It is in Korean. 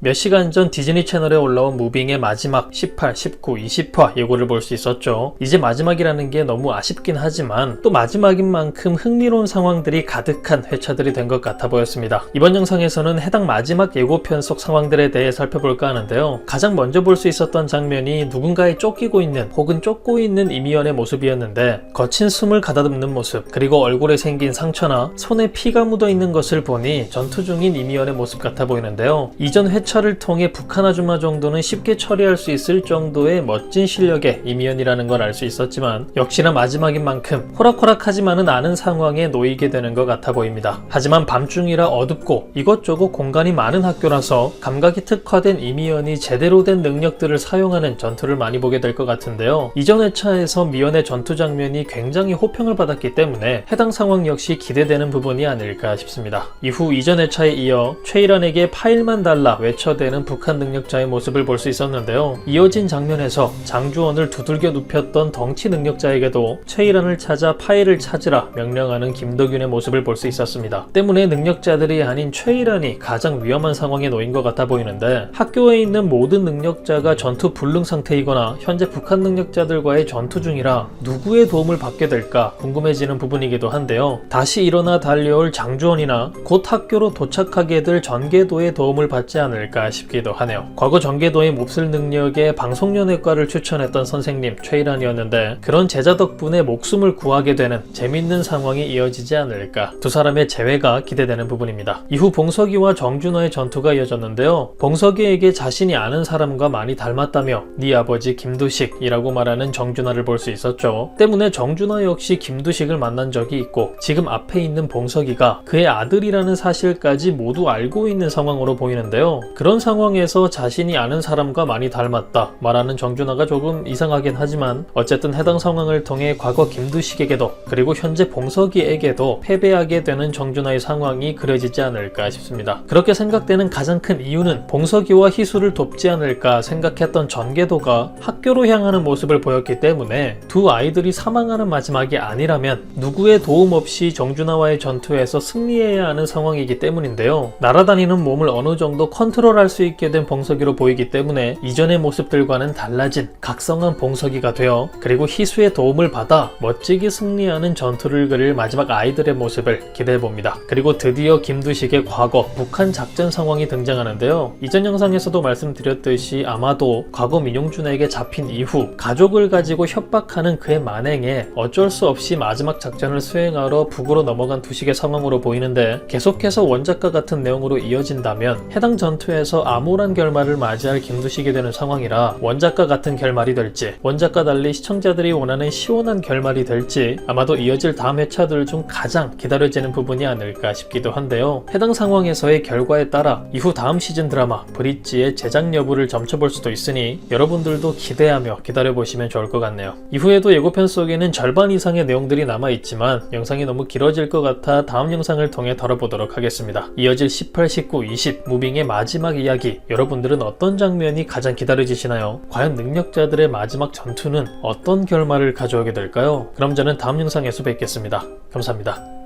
몇 시간 전 디즈니 채널에 올라온 무빙의 마지막 18, 19, 20화 예고를 볼 수 있었죠. 이제 마지막이라는 게 너무 아쉽긴 하지만 또 마지막인 만큼 흥미로운 상황들이 가득한 회차들이 된 것 같아 보였습니다. 이번 영상에서는 해당 마지막 예고편 속 상황들에 대해 살펴볼까 하는데요. 가장 먼저 볼 수 있었던 장면이 누군가에 쫓기고 있는 혹은 쫓고 있는 이미연의 모습이었는데 거친 숨을 가다듬는 모습 그리고 얼굴에 생긴 상처나 손에 피가 묻어 있는 것을 보니 전투 중인 이미연의 모습 같아 보이는데요. 이전 회차 를 통해 북한 아줌마 정도는 쉽게 처리할 수 있을 정도의 멋진 실력의 이미연이라는 걸 알 수 있었지만 역시나 마지막인 만큼 호락호락하지만은 않은 상황에 놓이게 되는 것 같아 보입니다. 하지만 밤중이라 어둡고 이것저것 공간이 많은 학교라서 감각이 특화된 이미연이 제대로 된 능력들을 사용하는 전투를 많이 보게 될 것 같은데요. 이전 회차에서 미연의 전투 장면이 굉장히 호평을 받았기 때문에 해당 상황 역시 기대되는 부분이 아닐까 싶습니다. 이후 이전 회차에 이어 최일환에게 파일만 달라 외 쳐대는 북한 능력자의 모습을 볼 수 있었는데요. 이어진 장면에서 장주원을 두들겨 눕혔던 덩치 능력자에게도 최일환을 찾아 파일을 찾으라 명령하는 김덕윤의 모습을 볼 수 있었습니다. 때문에 능력자들이 아닌 최일환이 가장 위험한 상황에 놓인 것 같아 보이는데 학교에 있는 모든 능력자가 전투 불능 상태이거나 현재 북한 능력자들과의 전투 중이라 누구의 도움을 받게 될까 궁금해지는 부분이기도 한데요. 다시 일어나 달려올 장주원이나 곧 학교로 도착하게 될 전개도의 도움을 받지 않을 까 싶기도 하네요. 과거 전개도의 몹쓸 능력에 방송연예과를 추천했던 선생님 최일환이었는데 그런 제자 덕분에 목숨을 구하게 되는 재밌는 상황이 이어지지 않을까 두 사람의 재회가 기대되는 부분입니다. 이후 봉석이와 정준호의 전투가 이어졌는데요. 봉석이에게 자신이 아는 사람과 많이 닮았다며 네 아버지 김두식이라고 말하는 정준하를 볼 수 있었죠. 때문에 정준하 역시 김두식을 만난 적이 있고 지금 앞에 있는 봉석이가 그의 아들이라는 사실까지 모두 알고 있는 상황으로 보이는데요. 그런 상황에서 자신이 아는 사람과 많이 닮았다 말하는 정준하가 조금 이상하긴 하지만 어쨌든 해당 상황을 통해 과거 김두식에게도 그리고 현재 봉석이에게도 패배하게 되는 정준하의 상황이 그려지지 않을까 싶습니다. 그렇게 생각되는 가장 큰 이유는 봉석이와 희수를 돕지 않을까 생각했던 전개도가 학교로 향하는 모습을 보였기 때문에 두 아이들이 사망하는 마지막이 아니라면 누구의 도움 없이 정준하와의 전투에서 승리해야 하는 상황이기 때문인데요. 날아다니는 몸을 어느 정도 컨트롤 할 수 있게 된 봉석이로 보이기 때문에 이전의 모습들과는 달라진 각성한 봉석이가 되어 그리고 희수의 도움을 받아 멋지게 승리하는 전투를 그릴 마지막 아이들의 모습을 기대해 봅니다. 그리고 드디어 김두식의 과거 북한 작전 상황이 등장하는데요. 이전 영상에서도 말씀드렸듯이 아마도 과거 민용준에게 잡힌 이후 가족을 가지고 협박하는 그의 만행에 어쩔 수 없이 마지막 작전을 수행하러 북으로 넘어간 두식의 상황으로 보이는데 계속해서 원작과 같은 내용으로 이어진다면 해당 전투에 서 암울한 결말을 맞이할 김두식이 되는 상황이라 원작과 같은 결말이 될지 원작과 달리 시청자들이 원하는 시원한 결말이 될지 아마도 이어질 다음 회차들 중 가장 기다려지는 부분이 아닐까 싶기도 한데요. 해당 상황에서의 결과에 따라 이후 다음 시즌 드라마 브릿지의 제작 여부를 점쳐볼 수도 있으니 여러분들도 기대하며 기다려보시면 좋을 것 같네요. 이후에도 예고편 속에는 절반 이상의 내용들이 남아있지만 영상이 너무 길어질 것 같아 다음 영상을 통해 다뤄보도록 하겠습니다. 이어질 18, 19, 20 무빙의 마지막 이야기 여러분들은 어떤 장면이 가장 기다려지시나요? 과연 능력자들의 마지막 전투는 어떤 결말을 가져오게 될까요? 그럼 저는 다음 영상에서 뵙겠습니다. 감사합니다.